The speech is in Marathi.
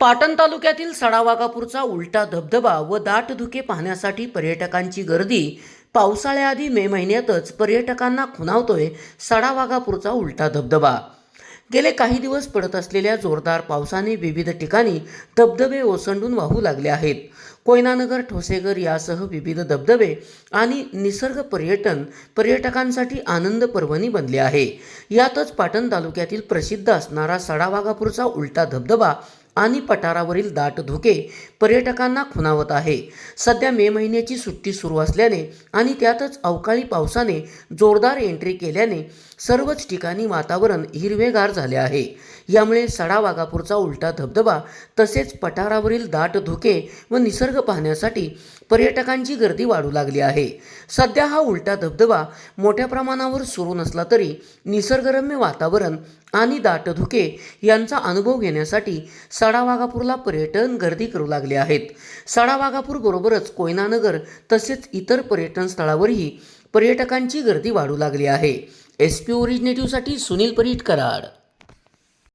पाटण तालुक्यातील सडावागापूरचा उलटा धबधबा व दाट धुके पाहण्यासाठी पर्यटकांची गर्दी पावसाळ्याआधी मे महिन्यातच पर्यटकांना खुणावतोय सडावागापूरचा उलटा धबधबा. गेले काही दिवस पडत असलेल्या जोरदार पावसाने विविध ठिकाणी धबधबे ओसंडून वाहू लागले आहेत. कोयनानगर ठोसेगर यासह विविध धबधबे आणि निसर्ग पर्यटन पर्यटकांसाठी आनंद पर्वणी बनले आहे. यातच पाटण तालुक्यातील प्रसिद्ध असणारा सडावागापूरचा उलटा धबधबा आणि पठारावरील दाट धुके पर्यटकांना खुणावत आहे. सध्या मे महिन्याची सुट्टी सुरू असल्याने आणि त्यातच अवकाळी पावसाने जोरदार एंट्री केल्याने सर्वच ठिकाणी वातावरण हिरवेगार झाले आहे. यामुळे सडा वाघापूरचा उलटा धबधबा तसेच पठारावरील दाट धुके व निसर्ग पाहण्यासाठी पर्यटकांची गर्दी वाढू लागली आहे. सध्या हा उलटा धबधबा मोठ्या प्रमाणावर सुरू नसला तरी निसर्गरम्य वातावरण आणि दाट धुके यांचा अनुभव घेण्यासाठी सडावाघापूरला पर्यटन गर्दी करू लागले आहेत. सडावाघापूर बरोबरच कोयनानगर तसेच इतर पर्यटन स्थळावरही पर्यटकांची गर्दी वाढू लागली आहे. एस पी ओरिजिनेटिव्हसाठी सुनील परीट कराड.